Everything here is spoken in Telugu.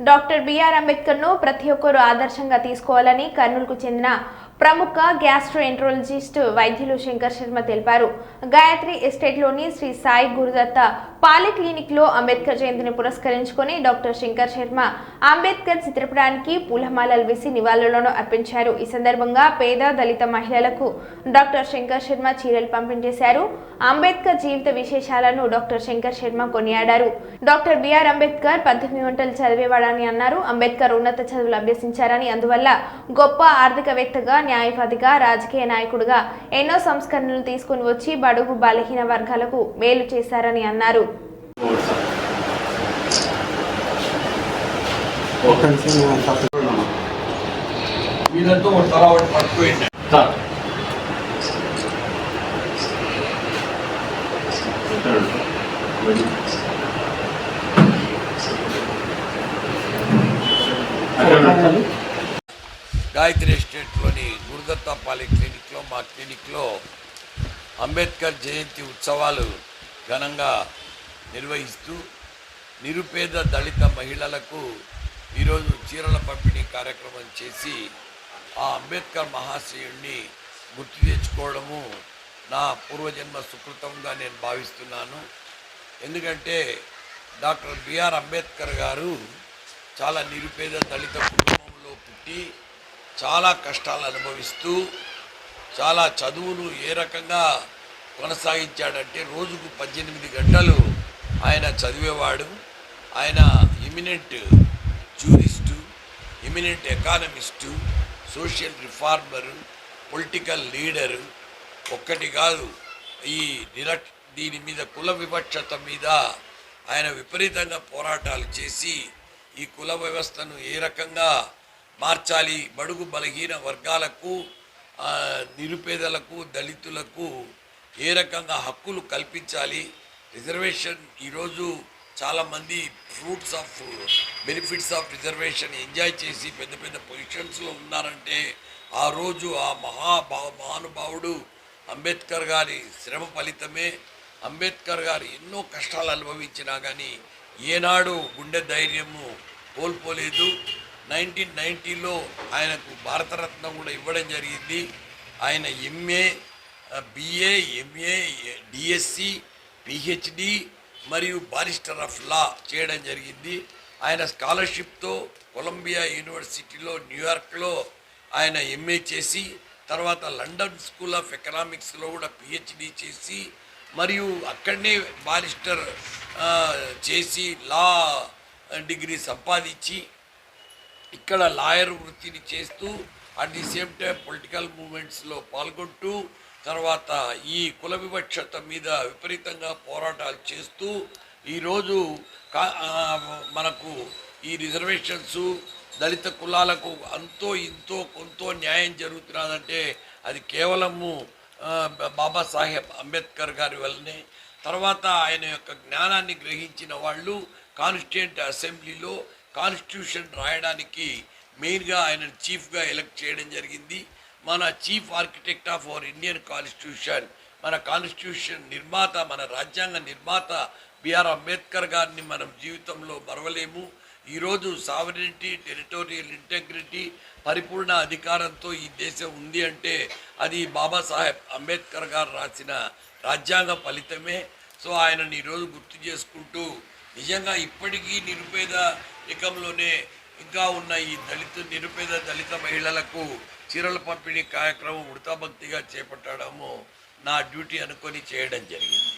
డాక్టర్ బిఆర్ అంబేద్కర్ను ప్రతి ఒక్కరూ ఆదర్శంగా తీసుకోవాలని కర్నూలుకు చెందిన ప్రముఖ గ్యాస్ట్రోఎంట్రాలజిస్ట్ వైద్యులు శంకర్ శర్మ తెలిపారు. గాయత్రి ఎస్టేట్లోని శ్రీ సాయి గురుదత్త పాలిక్లినిక్లో అంబేద్కర్ జయంతిని పురస్కరించుకొని డాక్టర్ శంకర్ శర్మ అంబేద్కర్ చిత్రపటానికి పూలమాలలు వేసి నివాళులను అర్పించారు. ఈ సందర్భంగా పేద దళిత మహిళలకు డాక్టర్ శంకర్ శర్మ చీరలు పంపిణీ చేశారు అంబేద్కర్ జీవిత విశేషాలను డాక్టర్ శంకర్ శర్మ కొనియాడారు. డాక్టర్ బిఆర్ అంబేద్కర్ పద్దెనిమిది గంటలు చదివేవాడని అన్నారు. అంబేద్కర్ ఉన్నత చదువులు అభ్యసించారని అందువల్ల గొప్ప ఆర్థికవేత్తగా న్యాయవాదిగా రాజకీయ నాయకుడిగా ఎన్నో సంస్కరణలు తీసుకుని వచ్చి బడుగు బలహీన వర్గాలకు మేలు చేశారని అన్నారు. అక్కడ గాయత్రి ఎస్టేట్లోని గురుదత్తపాలి క్లినిక్లో మా క్లినిక్లో అంబేద్కర్ జయంతి ఉత్సవాలు ఘనంగా నిర్వహిస్తూ నిరుపేద దళిత మహిళలకు ఈరోజు చీరల పంపిణీ కార్యక్రమం చేసి ఆ అంబేద్కర్ మహాశయుణ్ణి గుర్తు తెచ్చుకోవడము నా పూర్వజన్మ సుకృతంగా నేను భావిస్తున్నాను. ఎందుకంటే డాక్టర్ బిఆర్ అంబేద్కర్ గారు చాలా నిరుపేద దళిత కుటుంబంలో పుట్టి చాలా కష్టాలు అనుభవిస్తూ చాలా చదువును ఏ రకంగా కొనసాగించాడంటే రోజుకు పద్దెనిమిది గంటలు ఆయన చదివేవాడు. ఆయన eminent jurist eminent economist social reformer political leader. ఒక్కటి కాదు ఈ నిరక్ దీని మీద కుల వివక్షత మీద ఆయన విపరీతంగా పోరాటాలు చేసి ఈ కుల వ్యవస్థను ఏ రకంగా మార్చాలి. బడుగు బలహీన వర్గాలకు నిరుపేదలకు దళితులకు ఏ రకంగా హక్కులు కల్పించాలి? రిజర్వేషన్ ఈరోజు చాలామంది fruits of benefits of reservation enjoy చేసి పెద్ద పెద్ద పొజిషన్స్లో ఉన్నారంటే ఆ రోజు ఆ మహాభా మహానుభావుడు అంబేద్కర్ గారి శ్రమ ఫలితమే. అంబేద్కర్ గారు ఎన్నో కష్టాలు అనుభవించినా కానీ ఏనాడు గుండె ధైర్యము కోల్పోలేదు. నైన్టీన్ నైంటీలో ఆయనకు భారతరత్న కూడా ఇవ్వడం జరిగింది. ఆయన MA BA MA DSc PhD మరియు బారిస్టర్ ఆఫ్ లా చేయడం జరిగింది. ఆయన స్కాలర్షిప్తో కొలంబియా యూనివర్సిటీలో న్యూయార్క్లో ఆయన ఎంఏ చేసి తర్వాత లండన్ స్కూల్ ఆఫ్ ఎకనామిక్స్లో కూడా పిహెచ్డి చేసి మరియు అక్కడనే బారిస్టర్ చేసి లా డిగ్రీ సంపాదించి ఇక్కడ లాయర్ వృత్తిని చేస్తూ at the same time political మూమెంట్స్లో పాల్గొంటూ తర్వాత ఈ కుల వివక్షత మీద విపరీతంగా పోరాటాలు చేస్తూ ఈరోజు కా మనకు ఈ రిజర్వేషన్స్ దళిత కులాలకు అంతో ఇంతో కొంతో న్యాయం జరుగుతున్నదంటే అది కేవలము బాబాసాహెబ్ అంబేద్కర్ గారి వల్లనే. తర్వాత ఆయన యొక్క జ్ఞానాన్ని గ్రహించిన వాళ్ళు కాన్స్టిట్యూంట్ అసెంబ్లీలో కాన్స్టిట్యూషన్ రాయడానికి మెయిన్గా ఆయన చీఫ్గా ఎలక్ట్ చేయడం జరిగింది. మన chief architect of our Indian constitution మన కాన్స్టిట్యూషన్ నిర్మాత మన రాజ్యాంగ నిర్మాత బిఆర్ అంబేద్కర్ గారిని మనం జీవితంలో మరవలేము. ఈరోజు సావరెనిటీ టెరిటోరియల్ ఇంటెగ్రిటీ పరిపూర్ణ అధికారంతో ఈ దేశం ఉంది అంటే అది బాబాసాహెబ్ అంబేద్కర్ గారు రాసిన రాజ్యాంగ ఫలితమే. సో ఆయనని ఈరోజు గుర్తు చేసుకుంటూ నిజంగా ఇప్పటికీ నిరుపేద రికంలోనే ఇంకా ఉన్న ఈ దళిత నిరుపేద దళిత మహిళలకు చీరల పంపిణీ కార్యక్రమం ఉడతాభక్తిగా చేపట్టడము నా డ్యూటీ అనుకొని చేయడం జరిగింది.